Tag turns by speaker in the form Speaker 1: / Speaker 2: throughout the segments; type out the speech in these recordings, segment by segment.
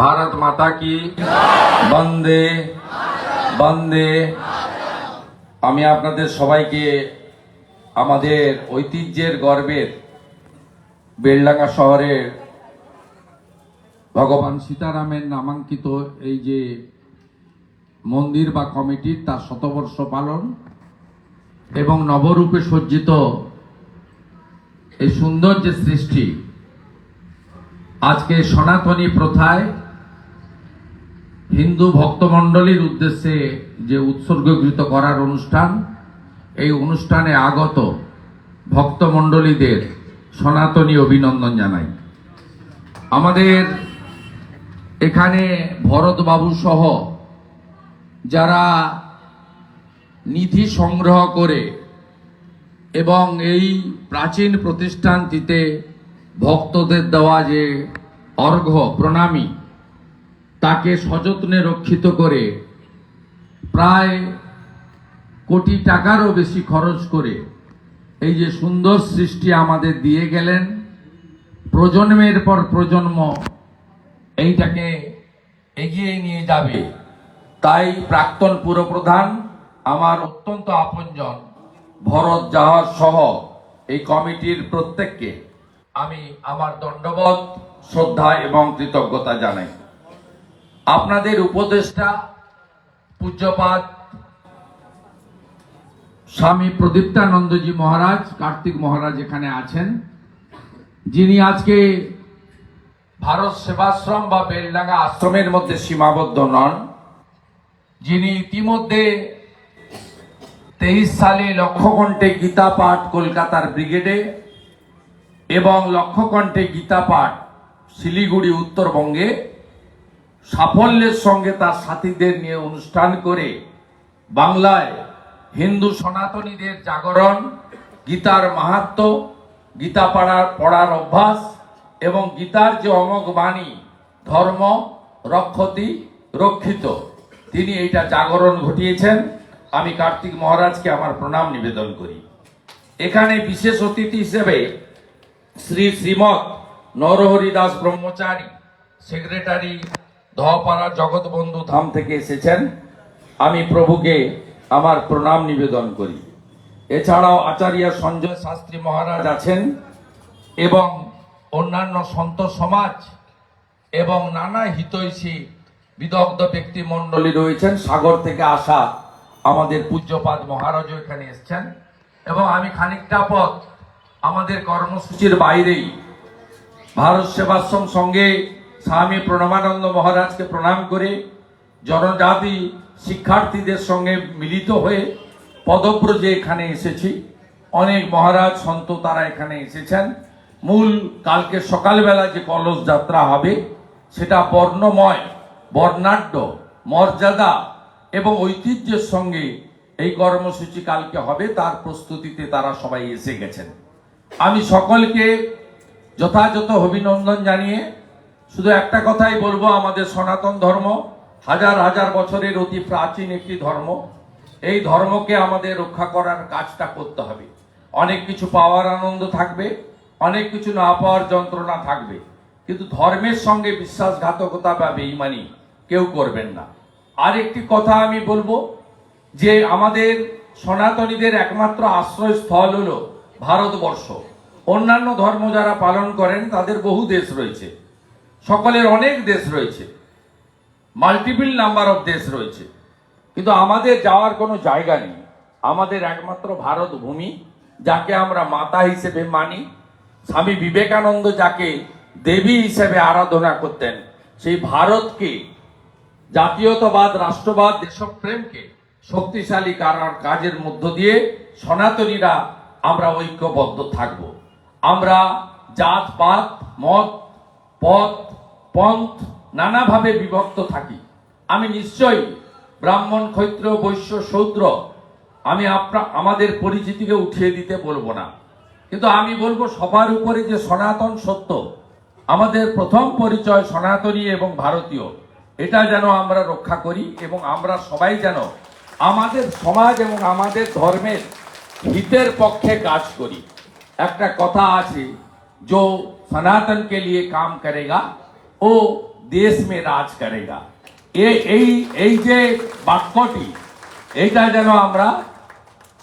Speaker 1: ভারত মাতা কি? বন্দে বন্দে। আমি আপনাদের সবাইকে আমাদের ঐতিহ্যের গর্বের বেলডাঙ্গা শহরের ভগবান সীতারামের নামাঙ্কিত এই যে মন্দির বা কমিটির তার শতবর্ষ পালন এবং নবরূপে সজ্জিত এই সুন্দর যে সৃষ্টি আজকে সনাতনী প্রথায় হিন্দু ভক্তমণ্ডলীর উদ্দেশ্যে যে উৎসর্গকৃত করার অনুষ্ঠান, এই অনুষ্ঠানে আগত ভক্তমণ্ডলীদের সনাতনী অভিনন্দন জানাই। আমাদের এখানে ভরতবাবু সহ যারা নিধি সংগ্রহ করে এবং এই প্রাচীন প্রতিষ্ঠানটিতে ভক্তদের দেওয়া যে অর্ঘ্য, প্রণামী তাকে সযত্নে রক্ষিত করে প্রায় কোটি টাকারও বেশি খরচ করে এই যে সুন্দর সৃষ্টি আমাদের দিয়ে গেলেন, প্রজন্মের পর প্রজন্ম এইটাকে এগিয়ে নিয়ে যাবে। তাই প্রাক্তন পুরপ্রধান, আমার অত্যন্ত আপনজন ভরত জাহাজ সহ এই কমিটির প্রত্যেককে আমি আমার দণ্ডবোধ, শ্রদ্ধা এবং কৃতজ্ঞতা জানাই। আপনাদের উপদেষ্টা পূজ্যপাত স্বামী প্রদীপ্তানন্দজি মহারাজ, কার্তিক মহারাজ এখানে আছেন। যিনি আজকে ভারত সেবাশ্রম বা বেলডাঙ্গা আশ্রমের মধ্যে সীমাবদ্ধ নন, যিনি ইতিমধ্যে তেইশ সালে লক্ষকণ্ঠে গীতা পাঠ কলকাতার ব্রিগেডে এবং লক্ষকণ্ঠে গীতা পাঠ শিলিগুড়ি উত্তরবঙ্গে সাফল্যের সঙ্গে তার সাথীদের নিয়ে অনুষ্ঠান করে বাংলায় হিন্দু সনাতনীদের জাগরণ, গীতার মাহাত্ম, গীতা পড়ার পড়ার অভ্যাস এবং গীতার যে অমোঘ বাণী, ধর্ম, রক্ষতি, রক্ষিত, তিনি এইটা জাগরণ ঘটিয়েছেন। আমি কার্তিক মহারাজকে আমার প্রণাম নিবেদন করি। এখানে বিশেষ অতিথি হিসেবে শ্রী শ্রীমৎ নরহরি দাস ব্রহ্মচারী, সেক্রেটারি ধপাড়া জগৎবন্ধু ধাম থেকে এসেছেন। আমি প্রভুকে আমার প্রণাম নিবেদন করি। এছাড়াও আচার্য সঞ্জয় শাস্ত্রী মহারাজ আছেন এবং অন্যান্য সন্ত সমাজ এবং নানা হিতৈষী বিদগ্ধ ব্যক্তি মণ্ডলী রয়েছেন। সাগর থেকে আসা আমাদের পূজ্যপাদ মহারাজও এখানে এসছেন। এবং আমি খানিকটা পথ আমাদের কর্মসূচির বাইরেই ভারত সেবাশ্রম সঙ্গে স্বামী প্রণবানন্দ মহারাজকে প্রণাম করে জনজাতি শিক্ষার্থীদের সঙ্গে মিলিত হয়ে পদব্রজে এখানে এসেছি। অনেক মহারাজ, সন্ত তারা এখানে এসেছেন। মূল কালকে সকালবেলা যে কলস যাত্রা হবে, সেটা বর্ণময়, বর্ণাঢ্য, মর্যাদা এবং ঐতিহ্যের সঙ্গে এই কর্মসূচি কালকে হবে, তার প্রস্তুতিতে তারা সবাই এসে গেছেন। আমি সকলকে যথাযথ অভিনন্দন জানিয়ে শুধু একটা কথাই বলব, আমাদের সনাতন ধর্ম হাজার হাজার বছরের অতি প্রাচীন একটি ধর্ম। এই ধর্মকে আমাদের রক্ষা করার কাজটা করতে হবে। অনেক কিছু পাওয়ার আনন্দ থাকবে, অনেক কিছু না পাওয়ার যন্ত্রণা থাকবে। কিন্তু ধর্মের সঙ্গে বিশ্বাসঘাতকতা বা বেইমানি কেউ করবেন না। আর একটি কথা আমি বলব, যে আমাদের সনাতনীদের একমাত্র আশ্রয়স্থল হলো ভারতবর্ষ। অন্যান্য ধর্ম যারা পালন করেন, তাদের বহু দেশ রয়েছে। সকলের অনেক দেশ রয়েছে। মাল্টিপল নাম্বার অফ দেশ রয়েছে। কিন্তু আমাদের যাওয়ার কোনো জায়গা নেই। আমাদের একমাত্র ভারত ভূমি, যাকে আমরা মাতা হিসেবে মানি, স্বামী বিবেকানন্দ যাকে দেবী হিসেবে আরাধনা করতেন, সেই ভারতকে, জাতীয়তাবাদ, রাষ্ট্রবাদ, দেশপ্রেমকে শক্তিশালী করার কাজের মধ্য দিয়ে সনাতনীরা আমরা ঐক্যবদ্ধ থাকব। আমরা জাত, পাত, মত পথ পন্থ নানাভাবে বিভক্ত থাকি। আমি নিশ্চয়ই ব্রাহ্মণ ক্ষৈত্র বৈশ্য, শূদ্র, আমি আপনা আমাদের পরিচিতিকে উঠিয়ে দিতে বলব না। কিন্তু আমি বলব সবার উপরে যে সনাতন সত্য, আমাদের প্রথম পরিচয় সনাতনী এবং ভারতীয়, এটা যেন আমরা রক্ষা করি এবং আমরা সবাই যেন আমাদের সমাজ এবং আমাদের ধর্মের হিতের পক্ষে কাজ করি। একটা কথা আছে जो सनातन के लिए काम करेगा वो দেশ মে রাজ করেগা এ এই এই যে বাক্যটি এইটা যেন আমরা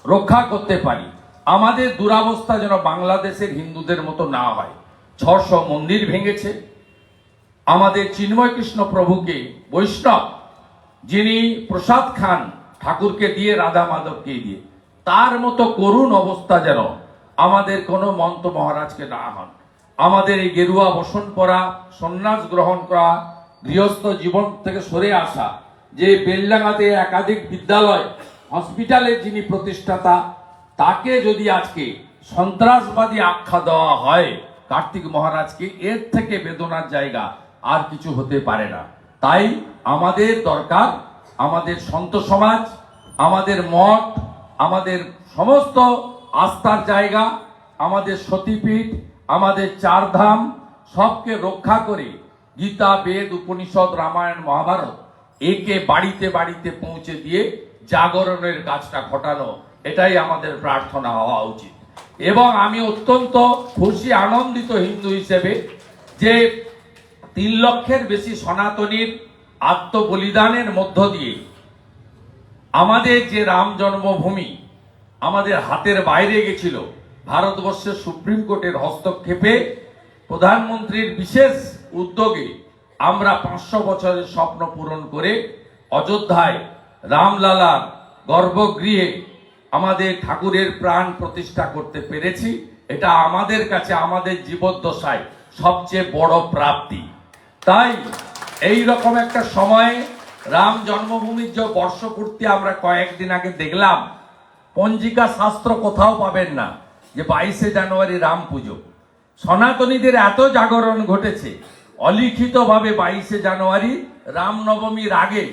Speaker 1: রক্ষা করতে পারি আমাদের দুরাবস্থা যেন বাংলাদেশের হিন্দুদের মতো না হয় ছশো মন্দির ভেঙেছে আমাদের চিন্ময় কৃষ্ণ প্রভুকে বৈষ্ণব যিনি প্রসাদ খান ঠাকুরকে দিয়ে রাধা মাধবকে দিয়ে তার মতো করুণ অবস্থা যেন আমাদের কোনো মন্ত মহারাজকে না হন। আমাদের এই গেরুয়া বসন পরা সন্ন্যাস গ্রহণ করা গৃহস্থ জীবন থেকে সরে আসা, যে বেলডাঙ্গাতে একাধিক বিদ্যালয় হসপিটালের যিনি প্রতিষ্ঠাতা, তাকে যদি আজকে সন্ত্রাসবাদী আখ্যা দেওয়া হয়, কার্তিক মহারাজকে এর থেকে বেদনার জায়গা আর কিছু হতে পারে না। তাই আমাদের দরকার, আমাদের সন্ত সমাজ, আমাদের মঠ, আমাদের সমস্ত আস্থার জায়গা, আমাদের সতীপীঠ, আমাদের চারধাম, সবকে রক্ষা করে গীতা, বেদ, উপনিষদ, রামায়ণ, মহাভারত একে বাড়িতে বাড়িতে পৌঁছে দিয়ে জাগরণের কাজটা ঘটানো, এটাই আমাদের প্রার্থনা হওয়া উচিত। এবং আমি অত্যন্ত খুশি, আনন্দিত হিন্দু হিসেবে যে তিন লক্ষের বেশি সনাতনীর আত্মবলিদানের মধ্য দিয়ে আমাদের যে রাম জন্মভূমি আমাদের হাতের বাইরে গেছিল ভারতবর্ষের সুপ্রিম কোর্টের হস্তক্ষেপে প্রধানমন্ত্রীর বিশেষ উদ্যোগে আমরা পাঁচশো বছরের স্বপ্ন পূরণ করে অযোধ্যায় রামলালার গর্ভগৃহে আমাদের ঠাকুরের প্রাণ প্রতিষ্ঠা করতে পেরেছি। এটা আমাদের কাছে আমাদের জীবদ্দশায় সবচেয়ে বড় প্রাপ্তি। তাই এই রকম একটা সময়ে রাম জন্মভূমির যে বর্ষপূর্তি আমরা কয়েকদিন আগে দেখলাম পঞ্জিকা শাস্ত্র কোথাও পাবেন না যে বাইশে জানুয়ারি রাম পুজো। সনাতনীদের এত জাগরণ ঘটেছে, অলিখিতভাবে বাইশে জানুয়ারি রামনবমীর আগে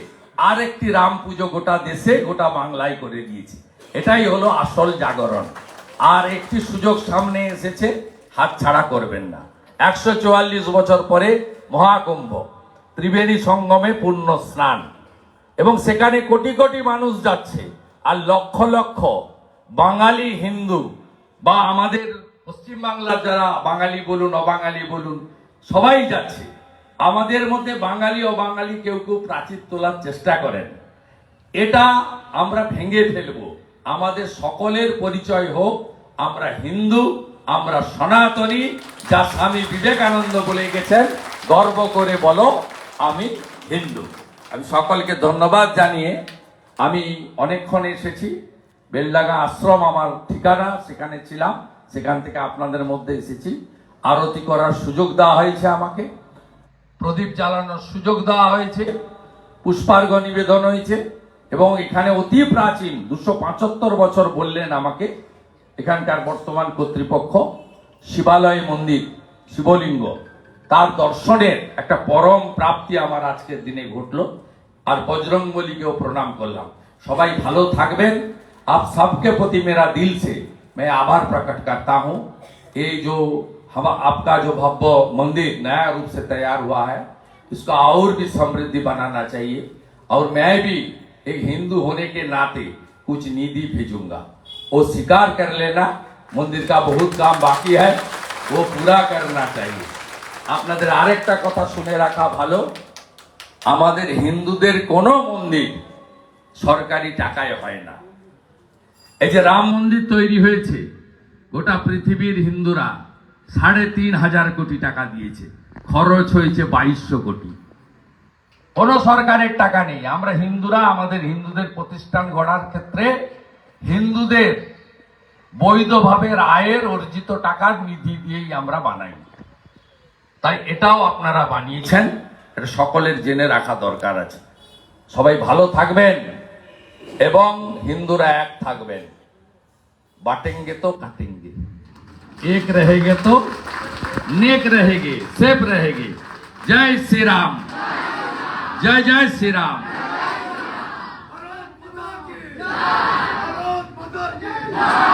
Speaker 1: আর একটি রাম পুজো গোটা দেশে, গোটা বাংলায় করে দিয়েছে। এটাই হলো আসল জাগরণ। আর একটি সুযোগ সামনে এসেছে হাতছাড়া করবেন না। একশো চুয়াল্লিশ বছর পরে মহাকুম্ভ, ত্রিবেণী সঙ্গমে পূর্ণ স্নান। এবং সেখানে কোটি কোটি মানুষ যাচ্ছে। আর লক্ষ লক্ষ বাঙালি হিন্দু বা আমাদের পশ্চিমবাংলার যারা বাঙালি বলুন, অবাঙালি বলুন, সবাই যাচ্ছে। আমাদের মধ্যে বাঙালি ও বাঙালি কেউ কেউ প্রাচীর তোলার চেষ্টা করেন। এটা আমরা ভেঙে ফেলব। আমাদের সকলের পরিচয় হোক, আমরা হিন্দু, আমরা সনাতনী, যা স্বামী বিবেকানন্দ বলে গেছেন, গর্ব করে বলো, আমি হিন্দু। আমি সকলকে ধন্যবাদ জানিয়ে আমি অনেকক্ষণ এসেছি। বেলডাঙ্গা আশ্রম আমার ঠিকানা, সেখানে ছিলাম, সেখান থেকে আপনাদের মধ্যে এসেছি। আরতি করার সুযোগ দেওয়া হয়েছে আমাকে। প্রদীপ জ্বালানোর সুযোগ দেওয়া হয়েছে। পুষ্পার্ঘ নিবেদন হয়েছে। এবং এখানে অতি প্রাচীন, দুশো পঁচাত্তর বছর বললেন আমাকে এখানকার বর্তমান কর্তৃপক্ষ, শিবালয় মন্দির, শিবলিঙ্গ। তার দর্শনের একটা পরম প্রাপ্তি আমার আজকের দিনে ঘটলো। আর বজরংবলীকেও প্রণাম করলাম সবাই ভালো থাকবেন आप सबके प्रति मेरा दिल से मैं आभार प्रकट करता हूँ ये जो हम आपका जो भव्य मंदिर नया रूप से तैयार हुआ है इसका और भी समृद्धि बनाना चाहिए और मैं भी एक हिंदू होने के नाते कुछ निधि भेजूंगा वो स्वीकार कर लेना मंदिर का बहुत काम बाकी है वो पूरा करना चाहिए আপনাদের আরেকটা কথা শুনে রাখা ভালো আমাদের হিন্দুদের কোনো মন্দির সরকারি টাকায় হয় না। এই যে রাম মন্দির তৈরি হয়েছে, গোটা পৃথিবীর হিন্দুরা সাড়ে তিন হাজার কোটি টাকা দিয়েছে। খরচ হয়েছে বাইশশো কোটি। কোন সরকারের টাকা নেই। আমরা হিন্দুরা, আমাদের হিন্দুদের প্রতিষ্ঠান গড়ার ক্ষেত্রে হিন্দুদের বৈধভাবে আয়ের অর্জিত টাকার নিধি দিয়েই আমরা বানাই। তাই এটাও আপনারা বানিয়েছেন। এটা সকলের জেনে রাখা দরকার আছে। সবাই ভালো থাকবেন এবং হিন্দুরা এক থাকবেন। বাটেঙ্গে তো কাটেঙ্গে। এক রেহেগে তো নেক রেহেগে
Speaker 2: সেফ রেহেগে। জয় শ্রীরাম। জয় জয় শ্রীরাম। Yeah.